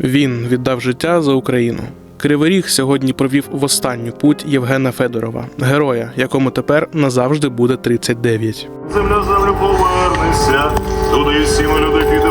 Він віддав життя за Україну. Кривий Ріг сьогодні провів в останню путь Євгена Федорова, героя, якому тепер назавжди буде 39. Земля землю повернеться, туди всі ми люди підемо.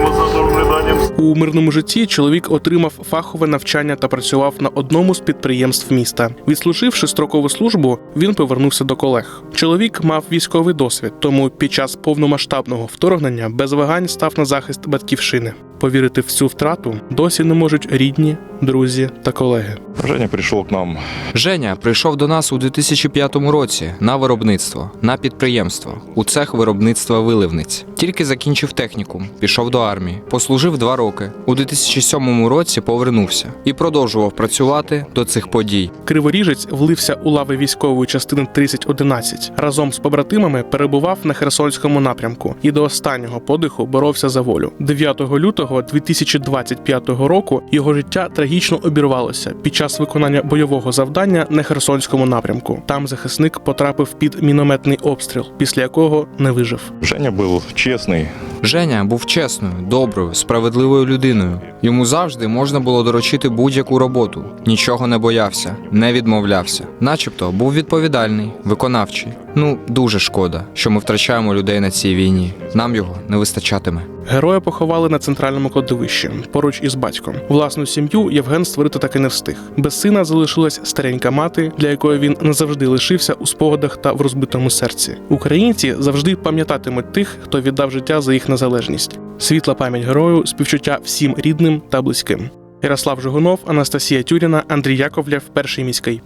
У мирному житті чоловік отримав фахове навчання та працював на одному з підприємств міста. Відслуживши строкову службу, він повернувся до колег. Чоловік мав військовий досвід, тому під час повномасштабного вторгнення без вагань став на захист батьківщини. Повірити в цю втрату досі не можуть рідні, друзі та колеги. Женя прийшов к нам. Женя прийшов до нас у 2005 році на виробництво, на підприємство, у цех виробництва виливниць. Тільки закінчив технікум, пішов до армії, послужив два роки. У 2007 році повернувся і продовжував працювати до цих подій. Криворіжець влився у лави військової частини 3011. Разом з побратимами перебував на Херсонському напрямку і до останнього подиху боровся за волю. 9 лютого 2025 року його життя трагічно обірвалося під час виконання бойового завдання на Херсонському напрямку. Там захисник потрапив під мінометний обстріл, після якого не вижив. Женя був чесний. Женя був чесною, доброю, справедливою людиною. Йому завжди можна було доручити будь-яку роботу. Нічого не боявся, не відмовлявся. Начебто був відповідальний, виконавчий. Ну, дуже шкода, що ми втрачаємо людей на цій війні. Нам його не вистачатиме. Героя поховали на центральному кладовищі поруч із батьком. Власну сім'ю Євген створити таки не встиг. Без сина залишилась старенька мати, для якої він назавжди лишився у спогадах та в розбитому серці. Українці завжди пам'ятатимуть тих, хто віддав життя за їх незалежність. Світла пам'ять герою, співчуття всім рідним та близьким. Ярослав Жигунов, Анастасія Тюріна, Андрій Яковлєв, перший міський.